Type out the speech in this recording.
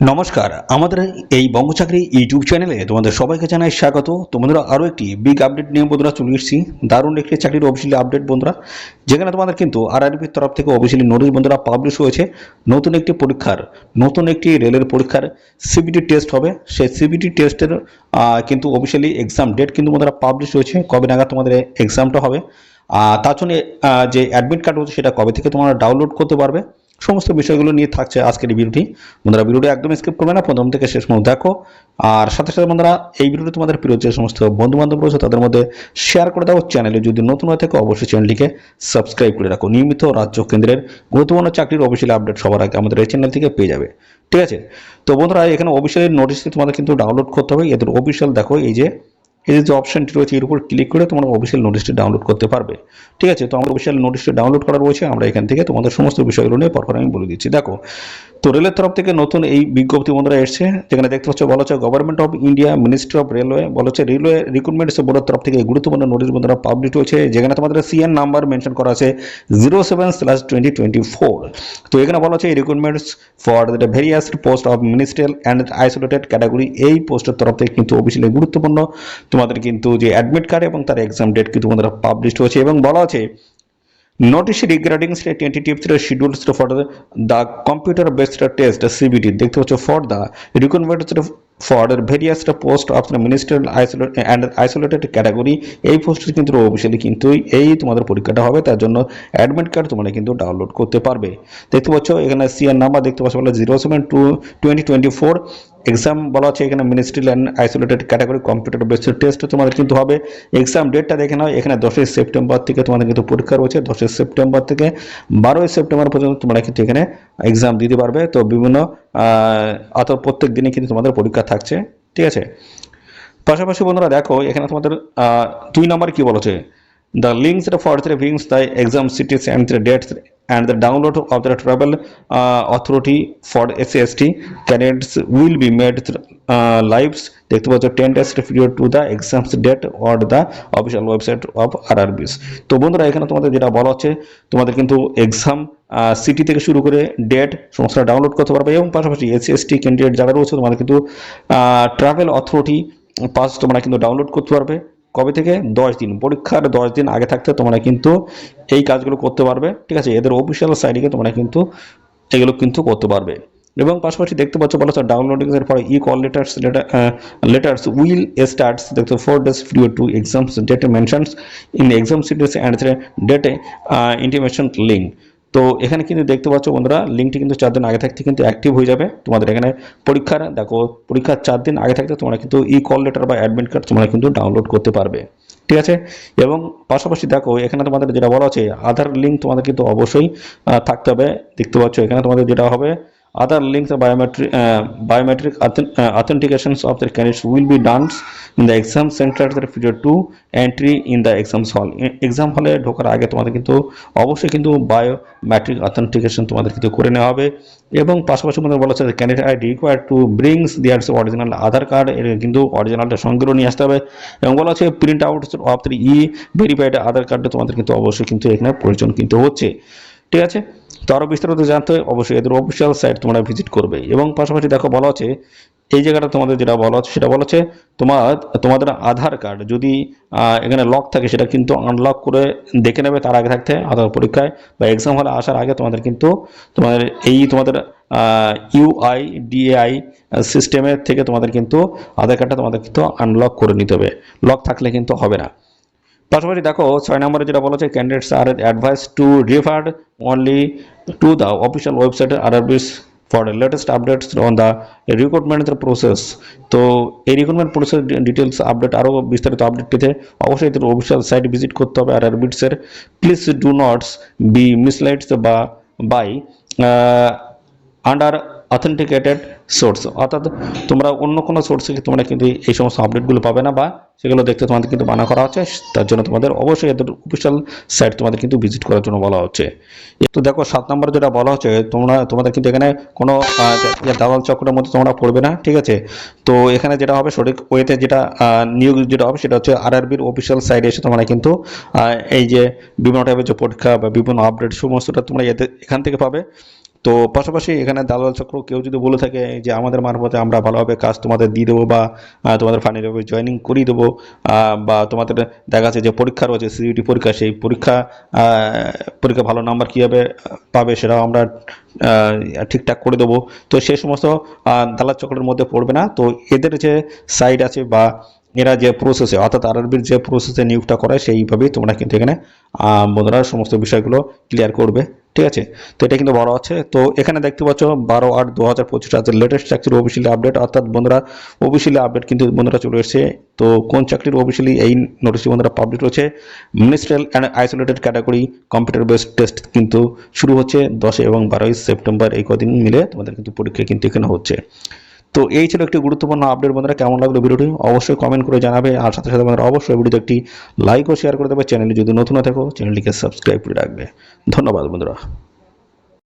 নমস্কার, আমাদের এই বঙ্গচাকরি ইউটিউব চ্যানেলে তোমাদের সবাইকে জানাই স্বাগত। তোমাদের আরও একটি বিগ আপডেট নিয়ে বন্ধুরা চলে এসেছি। দারুণ একটি চাকরির অফিসিয়ালি আপডেট বন্ধুরা। যেখানে তোমাদের কিন্তু আরআরবির তরফ থেকে অফিসিয়ালি নোটিশ বন্ধুরা পাবলিশ হয়েছে। নতুন একটি পরীক্ষার, নতুন একটি রেলের পরীক্ষার সিবিটি টেস্ট হবে। সেই সিবিটি টেস্টের কিন্তু অফিসিয়ালি এক্সাম ডেট কিন্তু বন্ধুরা পাবলিশ হয়েছে। কবে নাগাদ তোমাদের এক্সামটা হবে। তার জন্য যে অ্যাডমিট কার্ড হচ্ছে সেটা কবে থেকে তোমরা ডাউনলোড করতে পারবে। সমস্ত বিষয়গুলো নিয়ে থাকছে আজকের এই ভিডিওটি। বন্ধুরা, ভিডিওটি একদম স্কিপ করবে না, প্রথম থেকে শেষ পর্যন্ত দেখো। আর সাথে সাথে বন্ধুরা, এই ভিডিওটি তোমাদের প্রিয় যে সমস্ত বন্ধু বান্ধব রয়েছে, তাদের মধ্যে শেয়ার করে দাও। চ্যানেলে যদি নতুন হয়ে থাকে, অবশ্যই চ্যানেলটিকে সাবস্ক্রাইব করে রাখো। নিয়মিত রাজ্য কেন্দ্রের গুরুত্বপূর্ণ চাকরির অফিসিয়াল আপডেট সবার আগে আমাদের এই চ্যানেল থেকে পেয়ে যাবে। ঠিক আছে? তো বন্ধুরা, এখানে অফিসিয়াল নোটিশটি তোমাদের কিন্তু ডাউনলোড করতে হবে। এদের অফিসিয়াল দেখো, এই যে এই যে অপশনটি রয়েছে, এর উপর ক্লিক করে তোমরা অফিসিয়াল নোটিশটি ডাউনলোড করতে পারবে। ঠিক আছে, তো আমার অফিসিয়াল নোটিশটি ডাউনলোড করা রয়েছে, আমরা এখান থেকে তোমাদের সমস্ত বিষয়গুলো নিয়ে পরপর আমি বলে দিচ্ছি। দেখো তো রেলের তরফ থেকে নতুন এই বিজ্ঞপ্তি বন্ধুরা এসছে, যেখানে দেখতে পাচ্ছ, বলা হচ্ছে government of India ministry of railway বলা হচ্ছে রেলওয়ে রিক্রুটমেন্ট বোর্ডের তরফ থেকে গুরুত্বপূর্ণ নোটিশ বন্ধুরা পাবলিশ হয়েছে, যেখানে তোমাদের সিএন নাম্বার মেনশন করা আছে zero seven slash twenty twenty four তো এখানে বলা হচ্ছে এই recruitments for the various post of ministerial and isolated category এই পোস্টের তরফ থেকে কিন্তু অফিসিয়ালি গুরুত্বপূর্ণ। তোমাদের কিন্তু যে অ্যাডমিট কার্ড এবং তার এক্সাম ডেট কিন্তু তোমাদের পাবলিশ হয়েছে এবং বলা আছে notice regarding state tentative schedules for the, the computer based test CBT দেখতে পাচ্ছ for the requirements for various post of the isolated category, এই পোস্টে কিন্তু অফিসিয়ালি কিন্তু এই তোমাদের পরীক্ষাটা হবে, তার জন্য অ্যাডমিট কার্ড তোমরা কিন্তু ডাউনলোড করতে পারবে। দেখতে পাচ্ছ, এখানে সিআর নাম্বার দেখতে পাচ্ছ বলে zero seven two twenty twenty four exam বলা আছে এখানে ministerial and isolated category computer based test তোমাদের কিন্তু হবে। এক্সাম ডেটটা দেখে নাও, এখানে দশই সেপ্টেম্বর থেকে তোমাদের কিন্তু পরীক্ষা রয়েছে, দশই সেপ্টেম্বর থেকে বারোই সেপ্টেম্বর পর্যন্ত তোমরা কিন্তু এখানে এক্সাম দিতে পারবে। তো বিভিন্ন অত প্রত্যেক দিনে কিন্তু তোমাদের পরীক্ষা থাকছে, ঠিক আছে? পাশাপাশি বন্ধুরা দেখো, এখানে তোমাদের দুই নম্বর কি বলেছে? The links for the viewings the exam cities and the dates and the download of the travel uh, authority for SAST candidates will be made uh, lives. দেখতে পাচ্ছ ten days period to the exams date or the official website of RRBs তো বন্ধুরা এখানে তোমাদের যেটা বলা হচ্ছে তোমাদের কিন্তু এক্সাম সিটি থেকে শুরু করে ডেট সমস্তটা ডাউনলোড করতে পারবে এবং পাশাপাশি এসসি ক্যান্ডিডেট যারা রয়েছে তোমাদের কিন্তু ট্রাভেল অথরিটি পাস তোমরা কিন্তু ডাউনলোড করতে পারবে। কবে থেকে? দশ দিন। পরীক্ষার দশ দিন আগে থাকতে তোমরা কিন্তু এই কাজগুলো করতে পারবে, ঠিক আছে? এদের অফিসিয়াল সাইডে তোমরা কিন্তু এগুলো কিন্তু করতে পারবে। এবং পাশাপাশি দেখতে পাচ্ছ, বলা ডাউনলোডিং এর পরে ই call letters letters will starts দেখতে four days period to exams date mentions in exam series and ডেটে ইন্টিমেশন লিঙ্ক তো এখানে কিন্তু দেখতে পাচ্ছ বন্ধুরা লিঙ্কটি কিন্তু চার দিন আগে থাকতে কিন্তু অ্যাক্টিভ হয়ে যাবে। তোমাদের এখানে পরীক্ষার, দেখো, পরীক্ষার চার দিন আগে থাকতে তোমরা কিন্তু ই কল লেটার বা অ্যাডমিট কার্ড তোমরা কিন্তু ডাউনলোড করতে পারবে। ঠিক আছে? এবং পাশাপাশি দেখো, এখানে তোমাদের যেটা বলা আছে আধার লিঙ্ক তোমাদের কিন্তু অবশ্যই থাকতে হবে। দেখতে পাচ্ছ, এখানে তোমাদের যেটা হবে Aadhaar links biometric biometric authentications of the candidates will be done in the exam center the period to entry in the exams hall. Exam হলে ঢোকার আগে তোমাদের কিন্তু অবশ্যই কিন্তু বায়োমেট্রিক অথেন্টিকেশন তোমাদের কিন্তু করে নেওয়া হবে। এবং পাশাপাশি তোমাদের বলা হচ্ছে candidate I require to brings their original Aadhaar card এর কিন্তু অরিজিনালটা করে নিয়ে আসতে হবে। এবং বলা হচ্ছে print out of e verified Aadhaar কার্ডটা তোমাদের কিন্তু অবশ্যই কিন্তু এখানে প্রয়োজন কিন্তু হচ্ছে। ঠিক আছে? তো আরও বিস্তারিত জানতে অবশ্যই এদের অফিসিয়াল সাইট তোমরা ভিজিট করবে। এবং পাশাপাশি দেখো বলা আছে, এই জায়গাটা তোমাদের যেটা বলা হচ্ছে সেটা বলা হচ্ছে তোমার, তোমাদের আধার কার্ড যদি এখানে লক থাকে, সেটা কিন্তু আনলক করে দেখে নেবে, তার আগে থাকতে আধার পরীক্ষায় বা এক্সাম হলে আসার আগে তোমাদের কিন্তু তোমাদের এই তোমাদের ইউআই ডিএআই সিস্টেমের থেকে তোমাদের কিন্তু আধার কার্ডটা তোমাদের কিন্তু আনলক করে নিতে হবে। লক থাকলে কিন্তু হবে না। পাশাপাশি দেখো ছয় নম্বরে যেটা বলা হচ্ছে candidates are advised to refer only to the official website RRBs for latest updates on the recruitment process তো এই রিক্রুটমেন্ট প্রসেস ডিটেলস আপডেট আরও বিস্তারিত আপডেট পেতে অবশ্যই এদের অফিসিয়াল সাইট ভিজিট করতে হবে আর আরবিটসের please do nots be misleads বা বাই আন্ডার অথেন্টিকেটেড সোর্স অর্থাৎ তোমরা অন্য কোনো সোর্সে তোমরা কিন্তু এই সমস্ত আপডেটগুলো পাবে না বা সেগুলো দেখতে তোমাদের কিন্তু মানা করা হচ্ছে। তার জন্য তোমাদের অবশ্যই এদের অফিসিয়াল সাইট তোমাদের কিন্তু ভিজিট করার জন্য বলা হচ্ছে। তো দেখো, সাত নম্বরে যেটা বলা হচ্ছে, তোমরা, তোমাদের কিন্তু এখানে কোনো দালাল চক্রের মধ্যে তোমরা পড়বে না, ঠিক আছে? তো এখানে যেটা হবে, সঠিক ওয়েতে যেটা নিয়োগ যেটা হবে, সেটা হচ্ছে আরআরবির অফিসিয়াল সাইটে এসে তোমরা কিন্তু এই যে বিভিন্ন টাইপের যে পরীক্ষা বা বিভিন্ন আপডেট সমস্তটা তোমরা এখান থেকে পাবে। তো পাশাপাশি এখানে দালাল চক্র কেউ যদি বলে থাকে যে আমাদের মারফতে আমরা ভালোভাবে কাজ তোমাদের দিয়ে দেবো বা তোমাদের ফাইনালভাবে জয়েনিং করিয়ে দেবো বা তোমাদের দেখা যাচ্ছে যে পরীক্ষা রয়েছে সিইউটি পরীক্ষা, সেই পরীক্ষা পরীক্ষা ভালো নাম্বার কীভাবে পাবে সেটাও আমরা ঠিকঠাক করে দেবো। তো সেই সমস্ত দালাল চক্রের মধ্যে পড়বে না। তো এদের যে সাইড আছে বা এরা যে প্রসেসে অর্থাৎ আরআরবির যে প্রসেসে নিয়োগটা করে সেইভাবেই তোমরা কিন্তু এখানে বন্ধুরা সমস্ত বিষয়গুলো ক্লিয়ার করবে। ঠিক আছে? তো এটা কিন্তু বড় আছে তো এখানে দেখতে পাচ্ছ, বারো আট দু হাজার পঁচিশ আছে লেটেস্ট চাকরির অফিসিয়ালি আপডেট অর্থাৎ বন্ধুরা অফিসিয়ালি আপডেট কিন্তু বন্ধুরা চলে এসেছে। তো কোন চাকরির অফিসিয়ালি এই নোটিশটি বন্ধুরা পাবলিক রয়েছে? Ministerial and isolated category computer based test কিন্তু শুরু হচ্ছে দশই এবং বারোই সেপ্টেম্বর। এই কদিন মিলে তোমাদের কিন্তু পরীক্ষা কিন্তু এখানে হচ্ছে। তো এই ছিল একটি গুরুত্বপূর্ণ আপডেট বন্ধুরা, কেমন লাগল ভিডিওটি? অবশ্যই কমেন্ট করে জানাবে। আর সাথে সাথে বন্ধুরা, অবশ্যই ভিডিওতে একটি লাইক ও শেয়ার করে দেবে। চ্যানেলে যদি নতুন না থাকো চ্যানেলটিকে সাবস্ক্রাইব করে রাখবে। ধন্যবাদ বন্ধুরা।